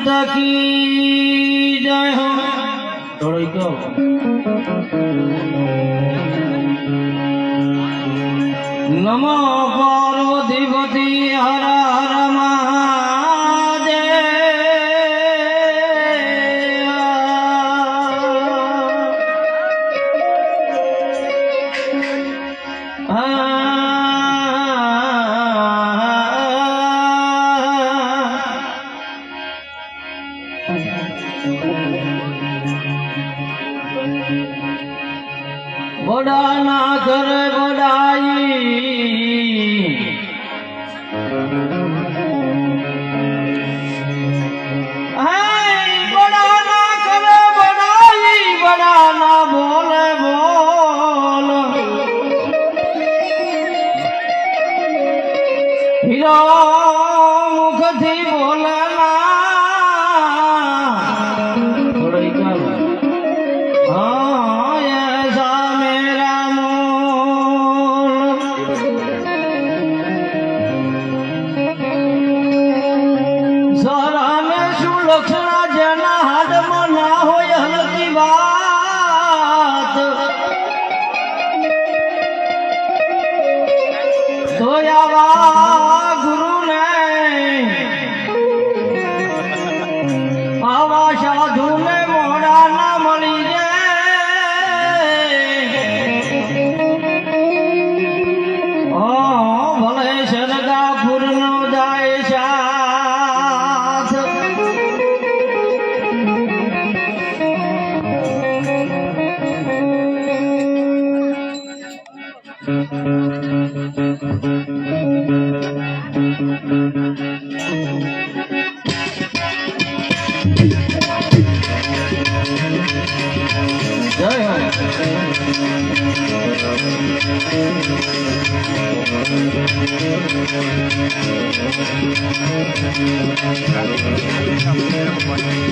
চিন্তা কি জয় হোক। তোরই তো নম পার্বতীপতি হর হর মহাদেব। হ্যাঁ બડાના ઘરે લખણા જેના હાથમાં ના હોય હલકી વાત. ધોયા વાત.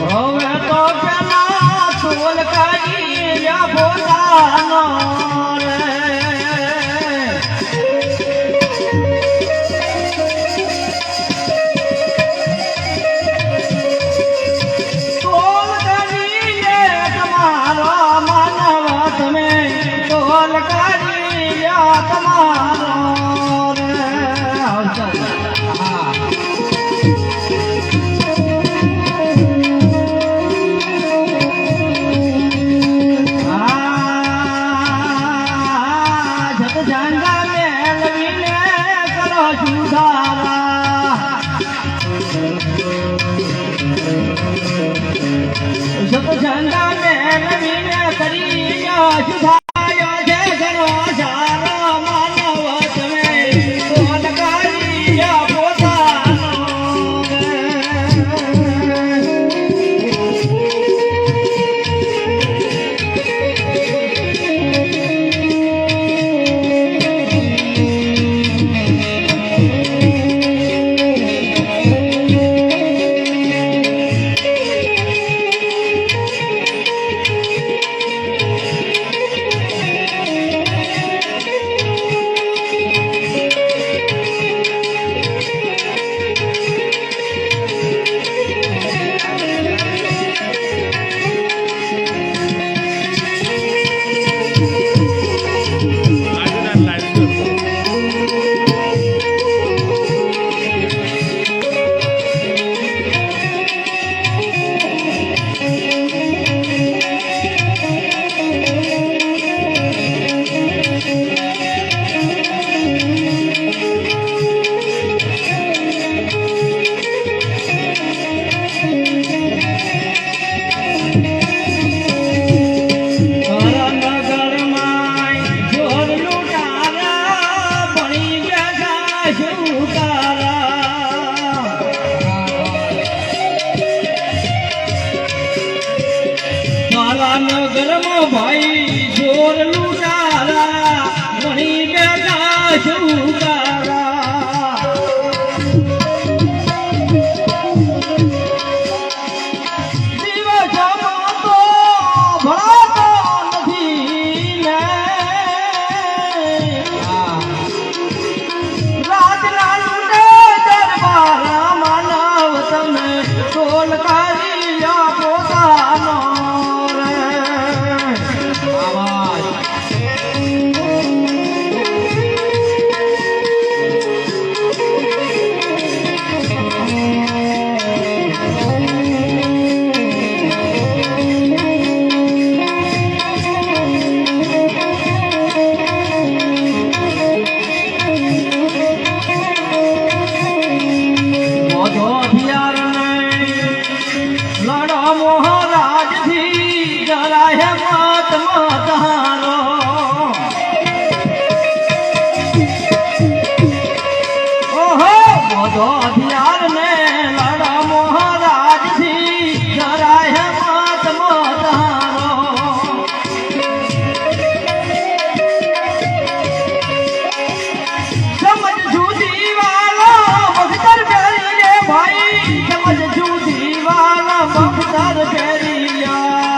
હવે તો પેલા તોલ કાઢી જા જગજાંગા મેળવીને કરી નગરમાં ભાઈ જોર લુટારા મણી બેઠા શુકારા રાત ના દરબાર માનવ તમે ટોલ બખતર પહેરિયા